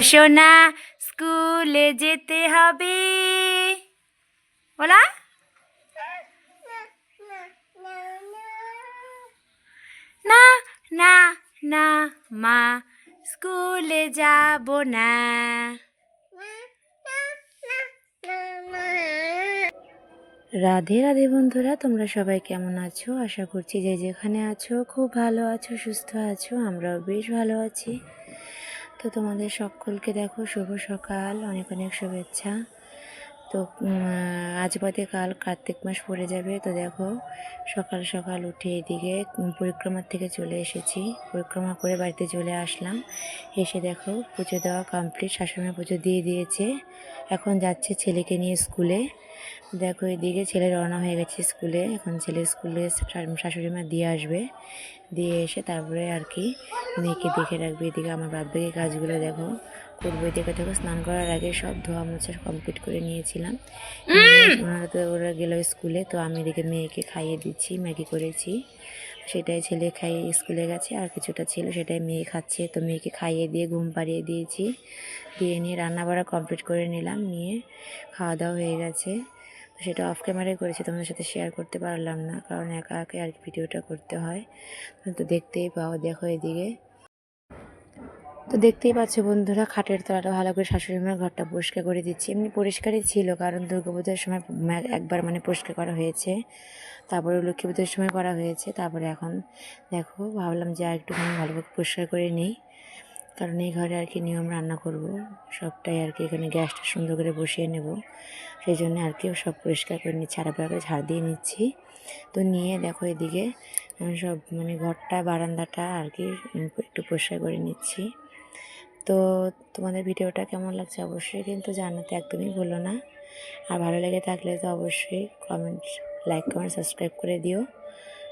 সোনা, স্কুলে যেতে হবে। বলা না না না, মা, স্কুলে যাব না। রাধে রাধে বন্ধুরা, তোমরা সবাই কেমন আছো? আশা করছি যে যেখানে আছো, খুব ভালো আছো, সুস্থ আছো, আমরাও বেশ ভালো আছি। তো তোমাদের সকলকে দেখো শুভ সকাল অনেক অনেক শুভেচ্ছা। তো আজ বাদে কাল কার্তিক মাস পড়ে যাবে। তো দেখো, সকাল সকাল উঠে এদিকে পরিক্রমার থেকে চলে এসেছি। পরিক্রমা করে বাড়িতে চলে আসলাম। এসে দেখো, পুজো দেওয়া কমপ্লিট শাশুড়ি পুজো দিয়ে দিয়েছে। এখন যাচ্ছে ছেলেকে নিয়ে স্কুলে। দেখো, এদিকে ছেলে রওনা হয়ে গেছে স্কুলে। এখন ছেলে স্কুলে শাশুড়ি মা দিয়ে আসবে। দিয়ে এসে তারপরে আর কি মেয়েকে দেখে রাখবে। এদিকে আমার বাপকে কাজগুলো দেখো করব এদিকে দেখো স্নান করার আগে সব ধোয়া মোছা কমপ্লিট করে নিয়েছিলাম। নিয়ে ওনারা তো ওরা গেল স্কুলে তো আমি এদিকে মেয়েকে খাইয়ে দিচ্ছি ম্যাগি করেছি। সেটাই ছেলে খাইয়ে স্কুলে গেছে আর কিছুটা ছিল সেটাই মেয়ে খাচ্ছে। তো মেয়েকে খাইয়ে দিয়ে ঘুম পাড়িয়ে দিয়েছি। দিয়ে নিয়ে রান্না বাড়া কমপ্লিট করে নিলাম নিয়ে খাওয়া দাওয়া হয়ে গেছে। তো সেটা অফ ক্যামেরায় করেছি তোমাদের সাথে শেয়ার করতে পারলাম না কারণ একা একা আর কি ভিডিওটা করতে হয়। তো দেখতেই পাও দেখো এদিকে। তো দেখতেই পাচ্ছ বন্ধুরা, খাটের তলাটা ভালো করে শাশুড়ি মায়ের ঘরটা পরিষ্কার করে দিচ্ছি। এমনি পরিষ্কারই ছিল, কারণ দুর্গাপূজার সময় একবার মানে পরিষ্কার করা হয়েছে। তারপরে লক্ষ্মী পুজোর সময় করা হয়েছে। তারপরে এখন দেখো, ভাবলাম যে আর একটুখানি ভালোভাবে পরিষ্কার করে নিই। কারণ এই ঘরে আর কি নিয়ম রান্না করব, সবটাই আর কি এখানে গ্যাসটা সুন্দর করে বসিয়ে নেব। সেই জন্য আর কি সব পরিষ্কার করে নিচ্ছি আর করে ঝাড় দিয়ে নিচ্ছি। তো নিয়ে দেখো এদিকে সব মানে ঘরটা, বারান্দাটা আর কি একটু পরিষ্কার করে নিচ্ছি। তো তোমাদের ভিডিওটা কেমন লাগছে অবশ্যই কিন্তু জানাতে একদমই ভুলো না। আর ভালো লেগে থাকলে তো অবশ্যই কমেন্ট লাইক কমেন্ট সাবস্ক্রাইব করে দিও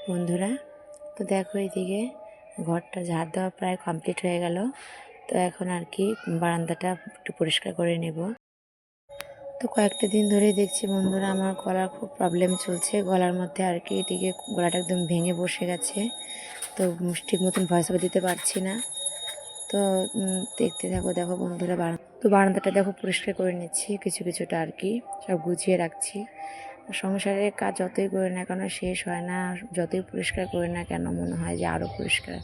বন্ধুরা। তো দেখো এদিকে ঘরটা ঝাড় দেওয়া প্রায় কমপ্লিট হয়ে গেল। তো এখন আর কি বারান্দাটা একটু পরিষ্কার করে নেব। তো কয়েকটা দিন ধরেই দেখছি বন্ধুরা আমার গলার খুব প্রবলেম চলছে। গলার মধ্যে আর কি এদিকে গলাটা একদম ভেঙে বসে গেছে। তো ঠিক মতন ভয়েস দিতে পারছি না। তো দেখতে থাকো, দেখো বন্ধুরা বারান্দা তো বারান্দাটা দেখো পরিষ্কার করে নিচ্ছি, কিছু কিছুটা আর কি, সব গুছিয়ে রাখছি। সংসারের কাজ যতই করে না কেন শেষ হয় না যতই পরিষ্কার করে না কেন মনে হয় যে আরও পরিষ্কার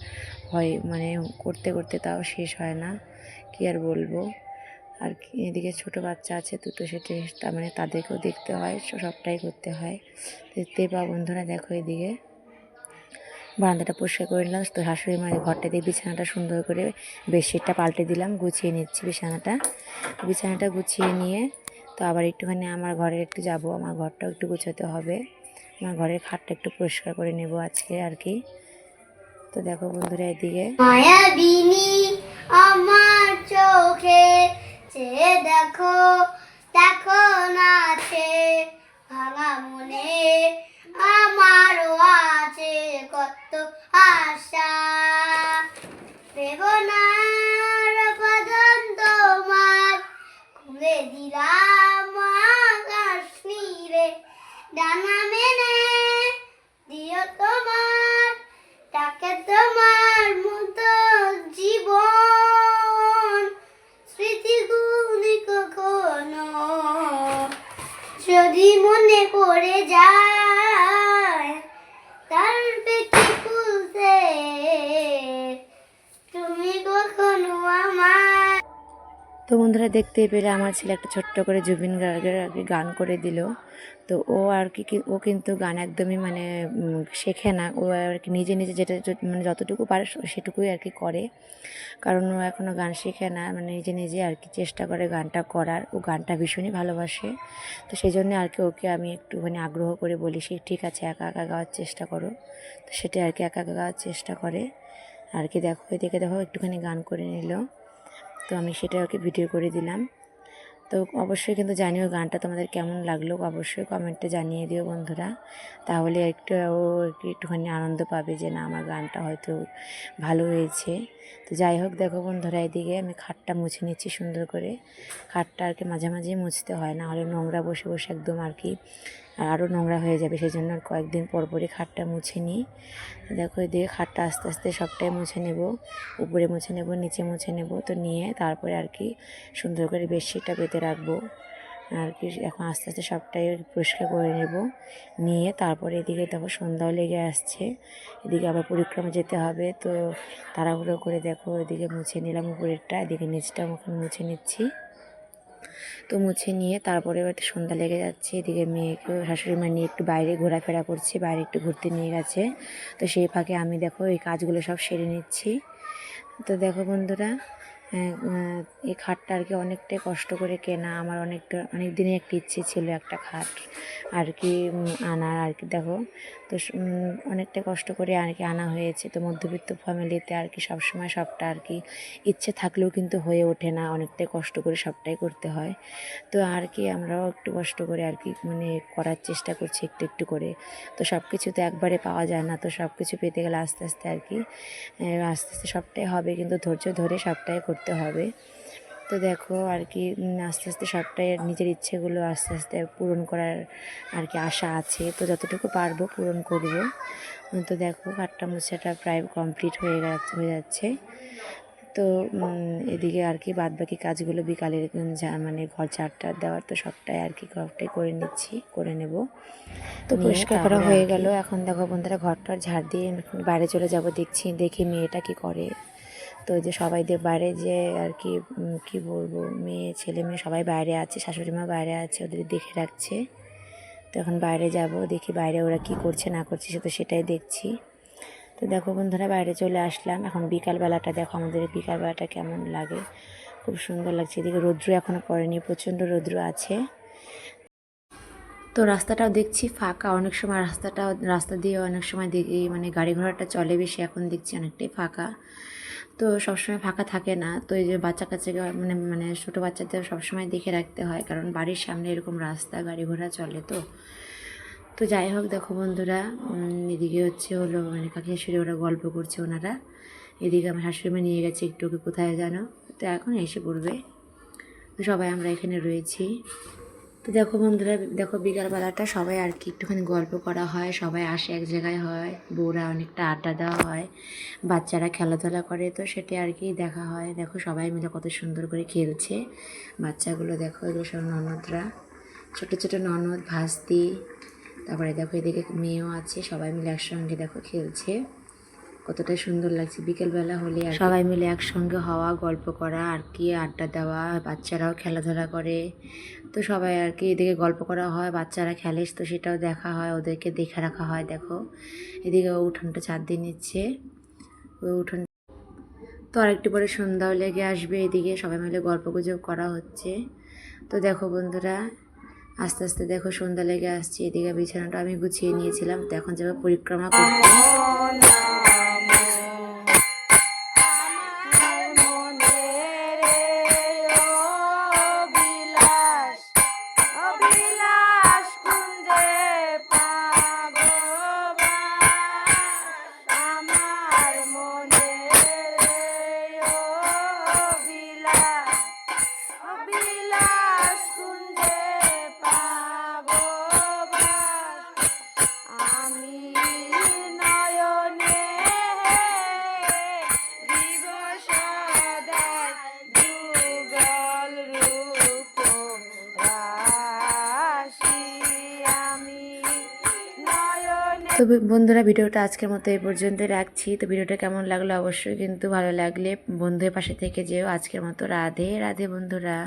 হয় মানে করতে করতে তাও শেষ হয় না, কি আর বলব। আর এদিকে ছোটো বাচ্চা আছে, দুটো সেটি, তার মানে তাদেরকেও দেখতে হয় সবটাই করতে হয়। দেখতেই পাও বন্ধুরা, দেখো এদিকে। বারান্দাটা পরিষ্কার করে নিলাম। তো শাশুড়ি মায়ের ঘরটা দিয়ে বিছানাটা সুন্দর করে বেডশিটটা পাল্টে দিলাম, গুছিয়ে নিচ্ছি বিছানাটা। বিছানাটা গুছিয়ে নিয়ে তো আবার একটুখানি আমার ঘরে একটু যাব, আমার ঘরটাও একটু গুছোতে হবে। আমার ঘরের খাটটা একটু পরিষ্কার করে নেব আজকে আর কি। তো দেখো বন্ধুরা এদিকে। আমার চোখে দেখো দেখো আমারও কত আশা। বেবনার বদন তোমার। খুলে দিলাম আকাশ নীরে। ডানা মেনে দিও তোমার। তাকে তোমার মতো জীবন। স্মৃতিগুলি কখনো যদি মনে পড়ে যায় তার পেটে খুলতে তুমি কখনো আমার তো বন্ধুরা দেখতে পেলে আমার ছেলে একটা ছোট্ট করে জুবিন গার্গের আর কি গান করে দিল। তো ও আর কি ও কিন্তু গান একদমই মানে শেখে না। ও আর কি নিজে নিজে যেটা মানে যতটুকু পারে সেটুকুই আর কি করে। কারণ ও এখনও গান শেখে না। মানে নিজে নিজে আর কি চেষ্টা করে গানটা করার। ও গানটা ভীষণই ভালোবাসে। তো সেই জন্য আর কি ওকে আমি একটুখানি আগ্রহ করে বলি, সে ঠিক আছে, একা একা গাওয়ার চেষ্টা করো। তো সেটা আর কি একা একা গাওয়ার চেষ্টা করে। আর কি দেখো, এদিকে দেখো, একটুখানি গান করে নিল। তো আমি সেটা ওকে ভিডিও করে দিলাম। তো অবশ্যই কিন্তু জানিও গানটা তোমাদের কেমন লাগল, অবশ্যই কমেন্টে জানিয়ে দিও বন্ধুরা। তাহলে একটু ও একটু একটুখানি আনন্দ পাবে যে না, আমার গানটা হয়তো ভালো হয়েছে। তো যাই হোক, দেখো বন্ধুরা, এদিকে আমি খাটটা মুছে নিচ্ছি সুন্দর করে। খাটটা আর কি মাঝে মাঝে মুছতে হয়, না হলে নোংরা বসে বসে একদম আর কি আরও নোংরা হয়ে যাবে সেই জন্য আর কয়েকদিন পর পরই খাটটা মুছে নিই। দেখো, এদিকে খাটটা আস্তে আস্তে সবটাই মুছে নেব, উপরে মুছে নেব, নিচে মুছে নেব, তো নিয়ে তারপরে আর কি সুন্দর করে বেডশিটটা পেতে রাখব। আর কি এখন আস্তে আস্তে সবটাই পরিষ্কার করে নেব। নিয়ে তারপরে এদিকে দেখো সন্ধ্যাও লেগে আসছে, এদিকে আবার পরিক্রমা যেতে হবে, তো তাড়াহুড়ো করে দেখো এদিকে মুছে নিলাম উপরেরটা, এদিকে নিচটাও এখন মুছে নিচ্ছি। তো মুছে নিয়ে তারপরে এবার সন্ধ্যা লেগে যাচ্ছে। এদিকে মেয়েকে শাশুড়ি মা নিয়ে একটু বাইরে ঘোরাফেরা করছি বাইরে একটু ঘুরতে নিয়ে গেছে। তো সেই ফাঁকে আমি দেখো এই কাজগুলো সব সেরে নিচ্ছি। তো দেখো বন্ধুরা আহ, এই খাটটা আর কি অনেকটাই কষ্ট করে কেনা। আমার অনেকটা অনেক দিনের একটা ইচ্ছে ছিল একটা খাট আর কি আনার। আর কি দেখো তো অনেকটা কষ্ট করে আর কি আনা হয়েছে। তো মধ্যবিত্ত ফ্যামিলিতে আর কি সবসময় সবটা আর কি ইচ্ছে থাকলেও কিন্তু হয়ে ওঠে না। অনেকটাই কষ্ট করে সবটাই করতে হয়। তো আর কি আমরাও একটু কষ্ট করে আর কি মানে করার চেষ্টা করছি একটু একটু করে। তো সব কিছু তো একবারে পাওয়া যায় না। তো সব কিছু পেতে গেলে আস্তে আস্তে আর কি আস্তে আস্তে সবটাই হবে। কিন্তু ধৈর্য ধরে সবটাই করতে হবে। তো দেখো আর কি আস্তে আস্তে সবটাই নিজের ইচ্ছেগুলো আস্তে আস্তে পূরণ করার আর কি আশা আছে। তো যতটুকু পারব পূরণ করব। তো দেখো কাঠটা মুছাটা প্রায় কমপ্লিট হয়ে হয়ে যাচ্ছে। তো এদিকে আর কি বাদ বাকি কাজগুলো বিকালের মানে ঘর ঝাড়টা দেওয়ার তো সবটাই আর কি ঘরটাই করে নিচ্ছি করে নেব। তো পরিষ্কার করা হয়ে গেল। এখন দেখো বন্ধুরা ঘরটার ঝাড় দিয়ে বাইরে চলে যাব দেখছি দেখি মেয়েটা কি করে। তো যে সবাই দিয়ে বাইরে যে আর কি কি বলব, মেয়ে, ছেলে মেয়ে সবাই বাইরে আছে, শাশুড়ি মা বাইরে আছে ওদের দেখে রাখছে। তো এখন বাইরে যাব, দেখি বাইরে ওরা কি করছে, না করছে, সে তো সেটাই দেখছি। তো দেখো বন্ধুরা, বাইরে চলে আসলাম। এখন বিকালবেলাটা, দেখো আমাদের বিকালবেলাটা কেমন লাগে। খুব সুন্দর লাগছে, এদিকে রৌদ্র এখনও পড়েনি, প্রচণ্ড রৌদ্র আছে। তো রাস্তাটাও দেখছি ফাঁকা, অনেক সময় রাস্তাটা রাস্তা দিয়ে অনেক সময় দেখি মানে গাড়ি ঘোড়াটা চলে বেশি, এখন দেখছি অনেকটাই ফাঁকা। তো সবসময় ফাঁকা থাকে না। তো এই যে বাচ্চা কাচ্চাকে মানে মানে ছোটো বাচ্চাদের সবসময় দেখে রাখতে হয়, কারণ বাড়ির সামনে এরকম রাস্তা, গাড়ি ঘোড়া চলে তো। তো যাই হোক, দেখো বন্ধুরা এদিকে হচ্ছে হলো মানে কাকি শাশুড়ি ওরা গল্প করছে ওনারা। এদিকে আমার শাশুড়ি মা নিয়ে গেছে একটু কোথায় জানো? তো এখন এসে পড়বে। তো সবাই আমরা এখানে রয়েছি। তো দেখো বন্ধুরা, দেখো বিকালবেলাটা সবাই আর কি একটুখানি গল্প করা হয়, সবাই আসে এক জায়গায় হয়, বউরা অনেকটা আড্ডা দেওয়া হয়, বাচ্চারা খেলাধুলা করে, তো সেটা আর কি দেখা হয়। দেখো সবাই মিলে কত সুন্দর করে খেলছে, বাচ্চাগুলো দেখো এগুলো সব ননদরা, ছোটো ছোটো ননদ, ভাস্তি, তারপরে দেখো এদিকে মেয়েও আছে, সবাই মিলে একসঙ্গে দেখো খেলছে। কতটা সুন্দর লাগছে। বিকেলবেলা হলে সবাই মিলে একসঙ্গে হওয়া, গল্প করা, আর কি আড্ডা দেওয়া, বাচ্চারাও খেলাধুলা করে। তো সবাই আর কি এদিকে গল্প করা হয়, বাচ্চারা খেলে, তো সেটাও দেখা হয়, ওদেরকে দেখে রাখা হয়, দেখো। এদিকে ও উঠোনটা চার দিন নিচ্ছে। ওই উঠোন তো আরেকটু পরে সন্ধ্যাও লেগে আসবে এদিকে, সবাই মিলে গল্প গুজব করা হচ্ছে। তো দেখো বন্ধুরা, আস্তে আস্তে দেখো সন্ধ্যা লেগে আসছে, এদিকে বিছানাটা আমি গুছিয়ে নিয়েছিলাম, তো এখন যাব পরিক্রমা করতে। তো বন্ধুরা, ভিডিওটা আজকের মতো এই পর্যন্ত রাখছি। তো ভিডিওটা কেমন লাগল? অবশ্যই কিন্তু ভালো লাগলে বন্ধুদের পাশে থেকে যেও। আজকের মতো রাধে রাধে বন্ধুরা।